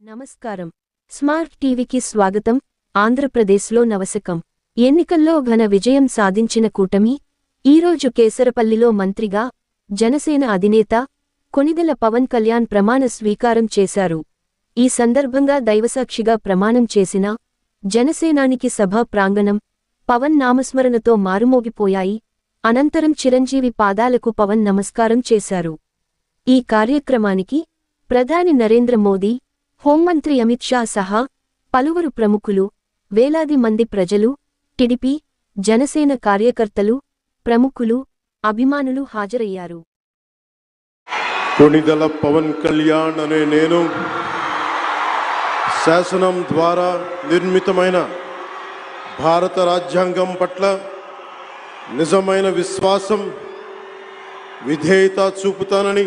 నమస్కారం. స్మార్ట్ టీవీకి స్వాగతం. ఆంధ్రప్రదేశ్లో నవశకం. ఎన్నికల్లో ఘన విజయం సాధించిన కూటమి ఈరోజు కేసరపల్లిలో మంత్రిగా జనసేన అధినేత కొనిదెల పవన్ కళ్యాణ్ ప్రమాణ స్వీకారం చేశారు. ఈ సందర్భంగా దైవసాక్షిగా ప్రమాణం చేసిన జనసేనానికి సభా ప్రాంగణం పవన్ నామస్మరణతో మారుమోగిపోయాయి. అనంతరం చిరంజీవి పాదాలకు పవన్ నమస్కారం చేశారు. ఈ కార్యక్రమానికి ప్రధాని నరేంద్ర మోదీ హోంమంత్రి అమిత్ షా సహా పలువురు ప్రముఖులు వేలాది మంది ప్రజలు టిడిపి జనసేన కార్యకర్తలు ప్రముఖులు అభిమానులు హాజరయ్యారు. కొణిదల పవన్ కళ్యాణ్ అనే నేను శాసనం ద్వారా నిర్మితమైన భారత రాజ్యాంగం పట్ల నిజమైన విశ్వాసం విధేయత చూపుతానని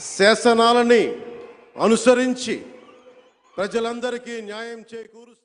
శాసనాలని అనుసరించి ప్రజలందరికీ న్యాయం చేకూరుస్తాను